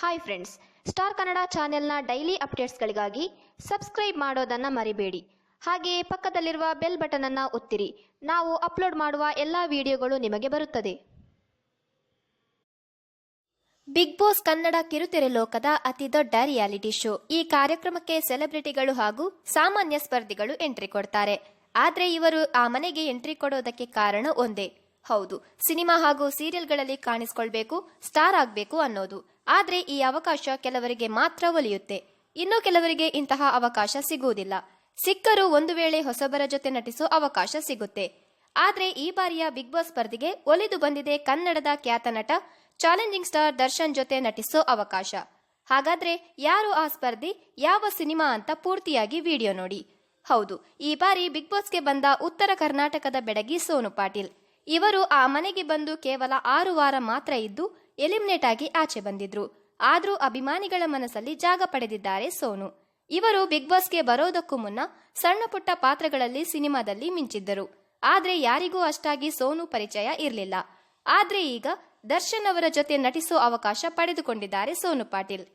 Hi friends star Kannada ಚಾನೆಲ್ನ daily ಅಪ್ಡೇಟ್ಸ್ಗಳಿಗಾಗಿ subscribe ಮಾಡೋದನ್ನು ಮರಿಬೇಡಿ. ಹಾಗೆಯೇ ಪಕ್ಕದಲ್ಲಿರುವ ಬೆಲ್ ಬಟನನ್ನು ಒತ್ತಿರಿ. ನಾವು ಅಪ್ಲೋಡ್ ಮಾಡುವ ಎಲ್ಲ ವಿಡಿಯೋಗಳು ನಿಮಗೆ ಬರುತ್ತದೆ. ಬಿಗ್ ಬಾಸ್ ಕನ್ನಡ ಕಿರುತೆರೆ ಲೋಕದ ಅತಿ ದೊಡ್ಡ ರಿಯಾಲಿಟಿ ಶೋ ಈ ಕಾರ್ಯಕ್ರಮಕ್ಕೆ ಸೆಲೆಬ್ರಿಟಿಗಳು ಹಾಗೂ ಸಾಮಾನ್ಯ ಸ್ಪರ್ಧಿಗಳು ಎಂಟ್ರಿ ಕೊಡ್ತಾರೆ. ಆದರೆ ಇವರು ಆ ಮನೆಗೆ ಎಂಟ್ರಿ ಕೊಡೋದಕ್ಕೆ ಕಾರಣ ಒಂದೇ. ಹೌದು, ಸಿನಿಮಾ ಹಾಗೂ ಸೀರಿಯಲ್ಗಳಲ್ಲಿ ಕಾಣಿಸ್ಕೊಳ್ಬೇಕು ಸ್ಟಾರ್ ಆಗಬೇಕು ಅನ್ನೋದು. ಆದ್ರೆ ಈ ಅವಕಾಶ ಕೆಲವರಿಗೆ ಮಾತ್ರ ಒಲಿಯುತ್ತೆ. ಇನ್ನು ಕೆಲವರಿಗೆ ಇಂತಹ ಅವಕಾಶ ಸಿಗುವುದಿಲ್ಲ. ಸಿಕ್ಕರೂ ಒಂದು ವೇಳೆ ಹೊಸಬರ ಜೊತೆ ನಟಿಸೋ ಅವಕಾಶ ಸಿಗುತ್ತೆ. ಆದರೆ ಈ ಬಾರಿಯ ಬಿಗ್ ಬಾಸ್ ಸ್ಪರ್ಧೆಗೆ ಒಲಿದು ಬಂದಿದೆ ಕನ್ನಡದ ಖ್ಯಾತ ನಟ, ಚಾಲೆಂಜಿಂಗ್ ಸ್ಟಾರ್ ದರ್ಶನ್ ಜೊತೆ ನಟಿಸೋ ಅವಕಾಶ. ಹಾಗಾದ್ರೆ ಯಾರು ಆ ಸ್ಪರ್ಧಿ, ಯಾವ ಸಿನಿಮಾ ಅಂತ ಪೂರ್ತಿಯಾಗಿ ವಿಡಿಯೋ ನೋಡಿ. ಹೌದು, ಈ ಬಾರಿ ಬಿಗ್ ಬಾಸ್ಗೆ ಬಂದ ಉತ್ತರ ಕರ್ನಾಟಕದ ಬೆಡಗಿ ಸೋನು ಪಾಟೀಲ್. ಇವರು ಆ ಮನೆಗೆ ಬಂದು ಕೇವಲ ಆರು ವಾರ ಮಾತ್ರ ಇದ್ದು ಎಲಿಮಿನೇಟ್ ಆಗಿ ಆಚೆ ಬಂದಿದ್ರು. ಆದ್ರೂ ಅಭಿಮಾನಿಗಳ ಮನಸ್ಸಲ್ಲಿ ಜಾಗ ಪಡೆದಿದ್ದಾರೆ ಸೋನು. ಇವರು ಬಿಗ್ ಬಾಸ್ಗೆ ಬರೋದಕ್ಕೂ ಮುನ್ನ ಸಣ್ಣ ಪುಟ್ಟ ಪಾತ್ರಗಳಲ್ಲಿ ಸಿನಿಮಾದಲ್ಲಿ ಮಿಂಚಿದ್ದರು. ಆದ್ರೆ ಯಾರಿಗೂ ಅಷ್ಟಾಗಿ ಸೋನು ಪರಿಚಯ ಇರಲಿಲ್ಲ. ಆದ್ರೆ ಈಗ ದರ್ಶನ್ ಅವರ ಜೊತೆ ನಟಿಸೋ ಅವಕಾಶ ಪಡೆದುಕೊಂಡಿದ್ದಾರೆ ಸೋನು ಪಾಟೀಲ್.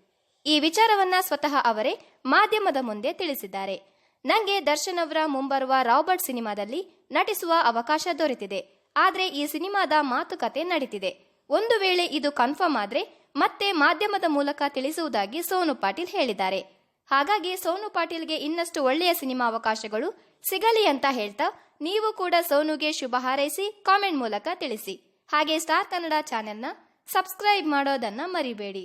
ಈ ವಿಚಾರವನ್ನ ಸ್ವತಃ ಅವರೇ ಮಾಧ್ಯಮದ ಮುಂದೆ ತಿಳಿಸಿದ್ದಾರೆ. ನಂಗೆ ದರ್ಶನ್ ಅವರ ಮುಂಬರುವ ರಾಬರ್ಟ್ ಸಿನಿಮಾದಲ್ಲಿ ನಟಿಸುವ ಅವಕಾಶ ದೊರೆತಿದೆ. ಆದ್ರೆ ಈ ಸಿನಿಮಾದ ಮಾತುಕತೆ ನಡೀತಿದೆ. ಒಂದು ವೇಳೆ ಇದು ಕನ್ಫರ್ಮ್ ಆದರೆ ಮತ್ತೆ ಮಾಧ್ಯಮದ ಮೂಲಕ ತಿಳಿಸುವುದಾಗಿ ಸೋನು ಪಾಟೀಲ್ ಹೇಳಿದ್ದಾರೆ. ಹಾಗಾಗಿ ಸೋನು ಪಾಟೀಲ್ಗೆ ಇನ್ನಷ್ಟು ಒಳ್ಳೆಯ ಸಿನಿಮಾ ಅವಕಾಶಗಳು ಸಿಗಲಿ ಅಂತ ಹೇಳ್ತಾ ನೀವು ಕೂಡ ಸೋನುಗೆ ಶುಭ ಹಾರೈಸಿ ಕಾಮೆಂಟ್ ಮೂಲಕ ತಿಳಿಸಿ. ಹಾಗೆ ಸ್ಟಾರ್ ಕನ್ನಡ ಚಾನೆಲ್ನ ಸಬ್ಸ್ಕ್ರೈಬ್ ಮಾಡೋದನ್ನ ಮರಿಬೇಡಿ.